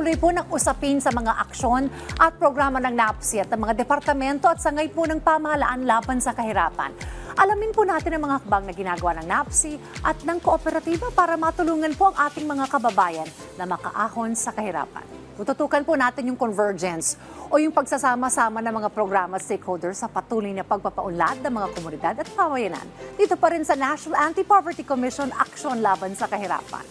patuloy po ng usapin sa mga aksyon at programa ng NAPSI at ng mga departamento at sangay po ng pamahalaan laban sa kahirapan. Alamin po natin ang mga hakbang na ginagawa ng NAPSI at ng kooperatiba para matulungan po ang ating mga kababayan na makaahon sa kahirapan. Tututukan po natin yung convergence o yung pagsasama-sama ng mga programa stakeholders sa patuloy na pagpapaunlad ng mga komunidad at pamayanan. Dito pa rin sa National Anti-Poverty Commission Aksyon Laban sa Kahirapan.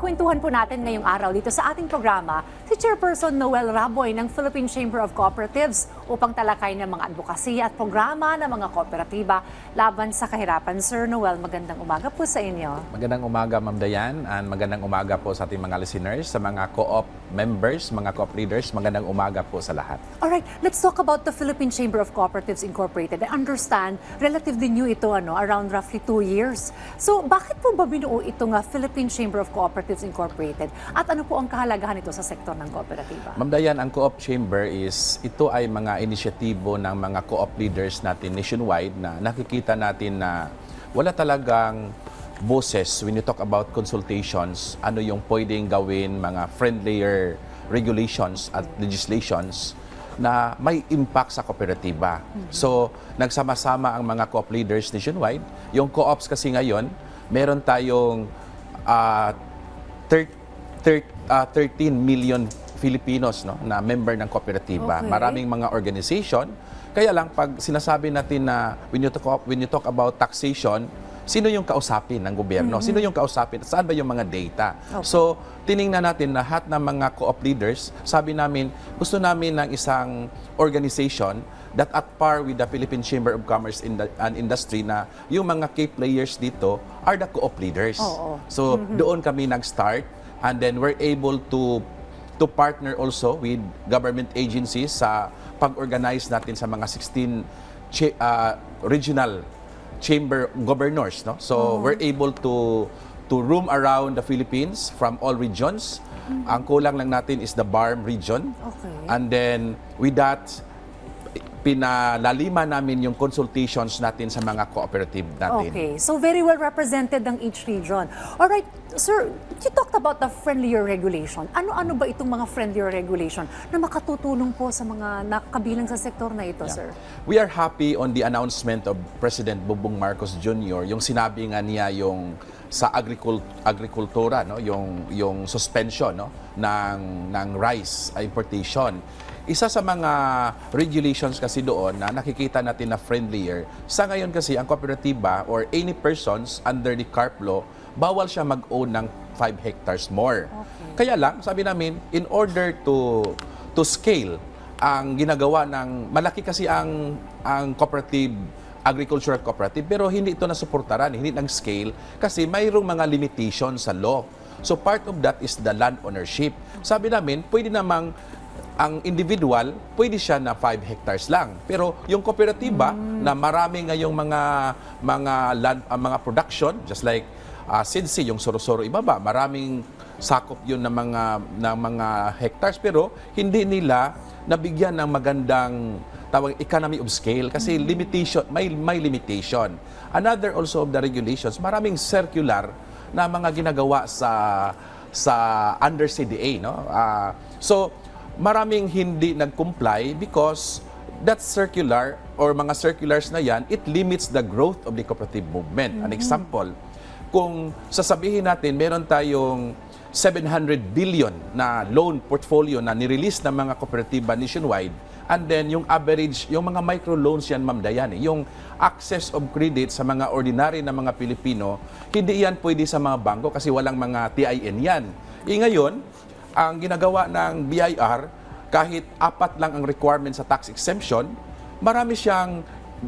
Makakakwentuhan po natin ngayong araw dito sa ating programa si Chairperson Noel Raboy ng Philippine Chamber of Cooperatives upang talakay ng mga advokasya at programa ng mga kooperatiba laban sa kahirapan. Sir Noel, magandang umaga po sa inyo. Magandang umaga, Ma'am Dayan, and magandang umaga po sa ating mga listeners, sa mga co-op members, mga co-op leaders, magandang umaga po sa lahat. Alright, let's talk about the Philippine Chamber of Cooperatives Incorporated. I understand, relatively new ito, ano, around roughly two years. So, bakit po ba binuo ito nga Philippine Chamber of Cooperatives Incorporated? At ano po ang kahalagahan nito sa sektor ng kooperatiba? Ma'am Dayan, ang co-op chamber is, ito ay mga inisyatibo ng mga co-op leaders natin nationwide na nakikita natin na wala talagang boses when you talk about consultations, ano yung pwedeng gawin, mga friendlier regulations at legislations na may impact sa kooperatiba. So, nagsama-sama ang mga co-op leaders nationwide. Yung co-ops kasi ngayon, meron tayong ah, thir- thir- ah, 13 million Filipinos no, na member ng kooperatiba. Okay. Maraming mga organization. Kaya lang, pag sinasabi natin na when you talk, when you talk about taxation, sino yung kausapin ng gobyerno? Sino yung kausapin? Saan ba yung mga data? Okay. So, tiningnan natin lahat ng mga co-op leaders, sabi namin, gusto namin ng isang organization that at par with the Philippine Chamber of Commerce and Industry na yung mga key players dito are the co-op leaders. Oo. So, doon kami nag-start and then we're able to to partner also with government agencies sa pag-organize natin sa mga 16 chi- ah, regional chamber governors no? So we're able to to roam around the Philippines from all regions. Ang kulang lang natin is the BARM region. Okay. and then with that pinalaliman namin yung consultations natin sa mga cooperative natin Okay, so very well represented ng each region. Alright, sir, you talked about the friendlier regulation. Ano-ano ba itong mga friendlier regulation na makatutulong po sa mga nakabilang sa sektor na ito, Yeah. sir? We are happy on the announcement of President Bongbong Marcos Jr. Yung sinabi nga niya yung sa agricul- agrikultura no yung yung suspension no ng ng rice importation. Isa sa mga regulations kasi doon na nakikita natin na friendlier. Sa ngayon kasi ang kooperatiba or any persons under the CARP law, bawal siya mag-own ng 5 hectares more. Okay. Kaya lang, sabi namin, in order to to scale ang ginagawa ng malaki kasi ang ang cooperative agricultural cooperative pero hindi ito nasuportaran, hindi nang scale kasi mayroong mga limitations sa law. So part of that is the land ownership. Sabi namin, pwede namang ang individual, pwede siya na 5 hectares lang. Pero yung kooperatiba na marami ngayong mga mga land ang mga production just like uh, Sidsi, yung Sorosoro ibaba, maraming sakop yun ng mga ng mga hectares pero hindi nila nabigyan ng magandang tawag economy of scale kasi limitation may may limitation. Another also of the regulations, maraming circular na mga ginagawa sa sa under CDA no. Ah, so maraming hindi nag-comply because that circular or mga circulars na yan, it limits the growth of the cooperative movement. An example, kung sasabihin natin meron tayong 700 billion na loan portfolio na nirelease ng mga kooperatiba nationwide and then yung average, yung mga microloans yan, Ma'am Dayan, eh, yung access of credit sa mga ordinary na mga Pilipino, hindi yan pwede sa mga bangko kasi walang mga TIN yan. E ngayon, ang ginagawa ng BIR, kahit apat lang ang requirement sa tax exemption, marami siyang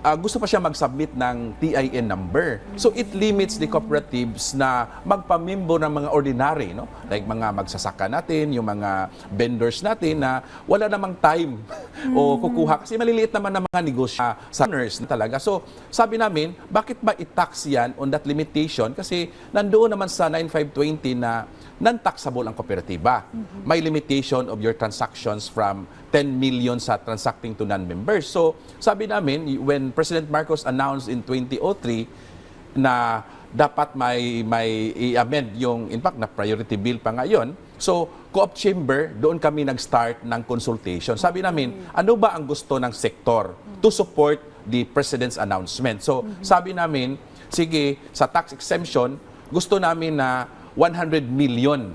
ah, gusto pa siya mag-submit ng TIN number. So it limits the cooperatives na magpamimbo ng mga ordinary, no? Like mga magsasaka natin, yung mga vendors natin na wala namang time o kukuha kasi maliliit naman ng mga negosyo sa owners na talaga. So sabi namin, bakit ba i-tax yan on that limitation? Kasi nandoon naman sa 9520 na non-taxable ang kooperatiba. May limitation of your transactions from 10 million sa transacting to non-members. So, sabi namin, when when President Marcos announced in 2003 na dapat may may i-amend yung in fact na priority bill pa ngayon. So, Co-op Chamber, doon kami nag-start ng consultation. Sabi namin, ano ba ang gusto ng sektor to support the President's announcement? So, sabi namin, sige, sa tax exemption, gusto namin na 100 million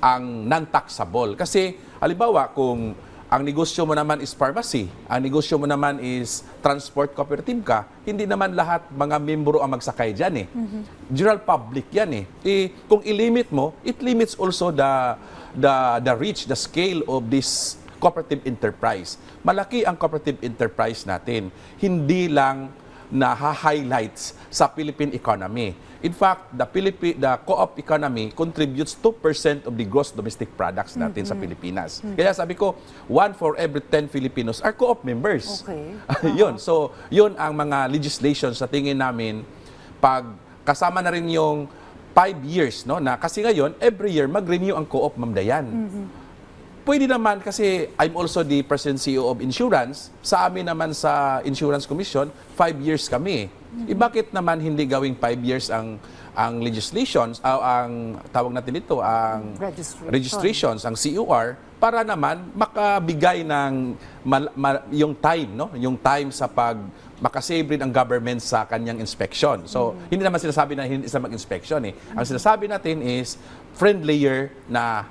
ang non-taxable. Kasi, halimbawa, kung ang negosyo mo naman is pharmacy, ang negosyo mo naman is transport cooperative ka, hindi naman lahat mga membro ang magsakay dyan eh. General public yan eh. eh. Kung ilimit mo, it limits also the, the, the reach, the scale of this cooperative enterprise. Malaki ang cooperative enterprise natin. Hindi lang na highlights sa Philippine economy. In fact, the Philippi- the co-op economy contributes 2% of the gross domestic products natin sa Pilipinas. Kaya sabi ko, one for every 10 Filipinos are co-op members. Okay. yun. So, yun ang mga legislation sa tingin namin pag kasama na rin yung 5 years, no? Na kasi ngayon, every year mag-renew ang co-op, Ma'am Dayan. Pwede naman kasi I'm also the President CEO of Insurance. Sa amin naman sa Insurance Commission, five years kami. Eh, bakit naman hindi gawing five years ang ang legislations, ah, ang tawag natin dito, ang Registration. registrations, ang CUR, para naman makabigay ng mal- ma- yung time, no? Yung time sa pag makasave rin ang government sa kanyang inspection. So, hindi naman sinasabi na hindi sa mag-inspection eh. Ang sinasabi natin is friendlier na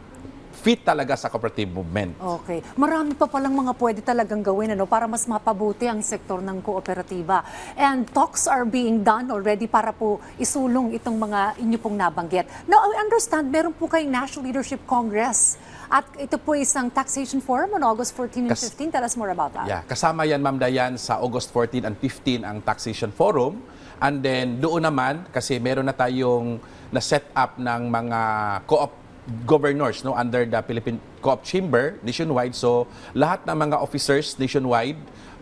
fit talaga sa cooperative movement. Okay. Marami pa palang mga pwede talagang gawin ano, para mas mapabuti ang sektor ng kooperatiba. And talks are being done already para po isulong itong mga inyo pong nabanggit. Now, I understand, meron po kayong National Leadership Congress. At ito po isang taxation forum on August 14 and Kas- 15. Tell us more about that. Yeah, kasama yan Ma'am Dayan sa August 14 and 15 ang Taxation Forum. And then doon naman kasi meron na tayong na set up ng mga co-op governors no under the Philippine Co-op Chamber nationwide. So lahat ng mga officers nationwide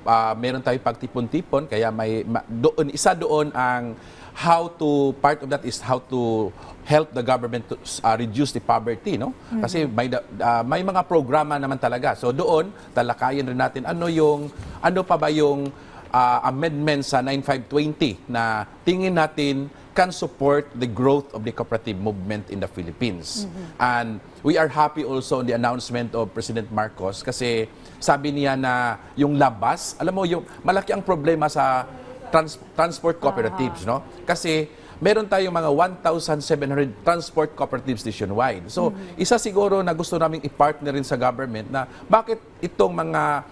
ah, meron tayong pagtipon-tipon. Kaya may ma- doon isa doon ang how to part of that is how to help the government to uh, reduce the poverty no? Kasi may uh, may mga programa naman talaga. So doon talakayin rin natin ano yung ano pa ba yung uh, amendment sa 9520 na tingin natin can support the growth of the cooperative movement in the Philippines. And we are happy also on the announcement of President Marcos kasi sabi niya na yung labas, alam mo yung malaki ang problema sa trans- transport cooperatives, no? Kasi meron tayong mga 1,700 transport cooperatives nationwide. So, isa siguro na gusto naming i-partner rin sa government na bakit itong mga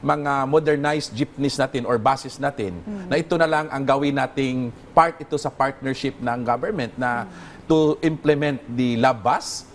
mga modernized jeepneys natin or buses natin na ito na lang ang gawin nating part ito sa partnership ng government na to implement the labas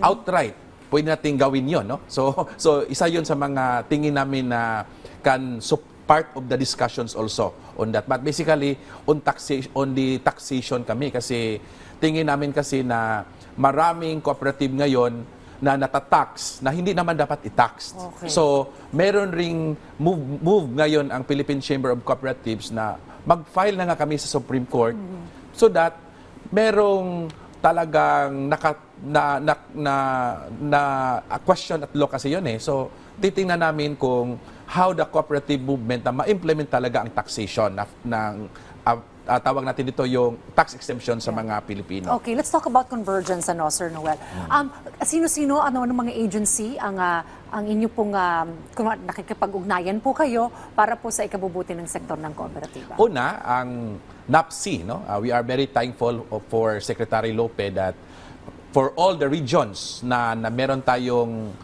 outright. Pwede nating gawin yon no? So so isa yon sa mga tingin namin na can so part of the discussions also on that. But basically on taxation on the taxation kami kasi tingin namin kasi na maraming cooperative ngayon na natatax na hindi naman dapat i-tax. Okay. So, meron ring move, move ngayon ang Philippine Chamber of Cooperatives na mag-file na nga kami sa Supreme Court so that merong talagang naka, na, na, na, na a question at law kasi yun eh. So, titingnan namin kung how the cooperative movement na ma-implement talaga ang taxation na, ng ah, ah, tawag natin dito yung tax exemption sa mga Pilipino. Okay, let's talk about convergence, ano, Sir Noel. Um, sino-sino, ano, ano mga agency ang, ah, ang inyo pong um, kung nakikipag-ugnayan po kayo para po sa ikabubuti ng sektor ng kooperatiba? Una, ang NAPSI, no? Uh, we are very thankful for Secretary Lope that for all the regions na, na meron tayong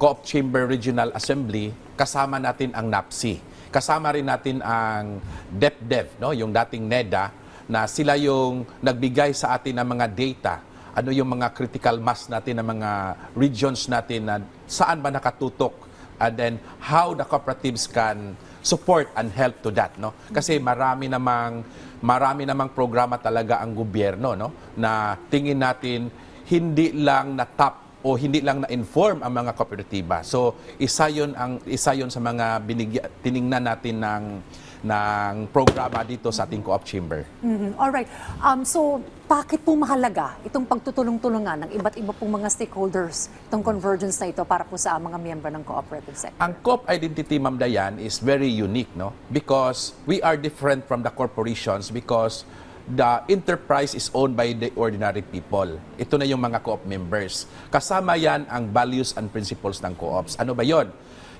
Co-op Chamber Regional Assembly, kasama natin ang NAPSI. Kasama rin natin ang DepDev, no? yung dating NEDA, na sila yung nagbigay sa atin ng mga data. Ano yung mga critical mass natin ng mga regions natin na saan ba nakatutok? And then how the cooperatives can support and help to that no? Kasi marami namang marami namang programa talaga ang gobyerno no? Na tingin natin hindi lang na top o hindi lang na-inform ang mga kooperatiba. So, isa yon ang isa yon sa mga binigya, tiningnan natin ng ng programa dito sa ating Co-op Chamber. Mhm. Alright. Um, so, bakit po mahalaga itong pagtutulong-tulungan ng iba't iba pong mga stakeholders, itong convergence na ito para po sa mga miyembro ng cooperative sector? Ang COP identity, Ma'am Dayan, is very unique, no? Because we are different from the corporations because the enterprise is owned by the ordinary people. Ito na yung mga co-op members. Kasama yan ang values and principles ng co-ops. Ano ba yon?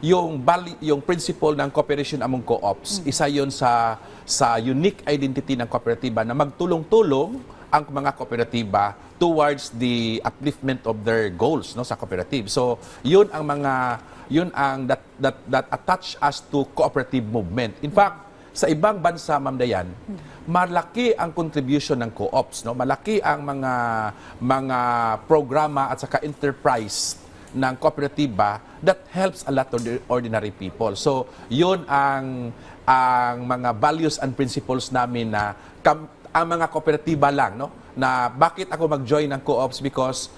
Yung, yung principle ng cooperation among co-ops, isa yon sa, sa unique identity ng kooperatiba na magtulong-tulong ang mga kooperatiba towards the upliftment of their goals no sa cooperative. So, yun ang mga yun ang that that that attach us to cooperative movement. In fact, sa ibang bansa, Ma'am Dayan, malaki ang contribution ng co-ops, no? Malaki ang mga mga programa at saka enterprise ng kooperatiba that helps a lot of the ordinary people. So, yun ang ang mga values and principles namin na kam, ang mga kooperatiba lang, no? Na bakit ako mag-join ng co-ops because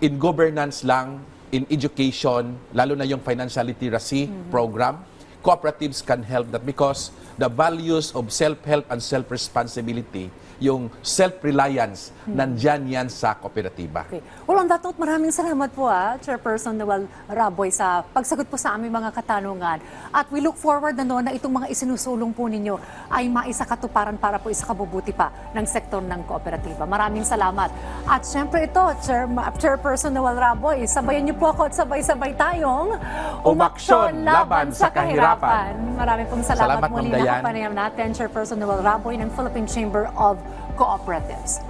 in governance lang, in education, lalo na yung financial literacy program, cooperatives can help that because the values of self-help and self-responsibility, yung self-reliance, nandyan yan sa kooperatiba. Okay. Well, on that note, maraming salamat po ah, Chairperson Noel Raboy sa pagsagot po sa aming mga katanungan. At we look forward na noon na itong mga isinusulong po ninyo ay maisakatuparan para po isakabubuti pa ng sektor ng kooperatiba. Maraming salamat. At syempre ito, Chair, Chairperson Noel Raboy, sabayan niyo po ako at sabay-sabay tayong Umaksyon laban sa kahirapan. Marami pong salamat, Salamat, muli. Na kapanayam natin, Chairperson Noel Raboy ng Philippine Chamber of Cooperatives.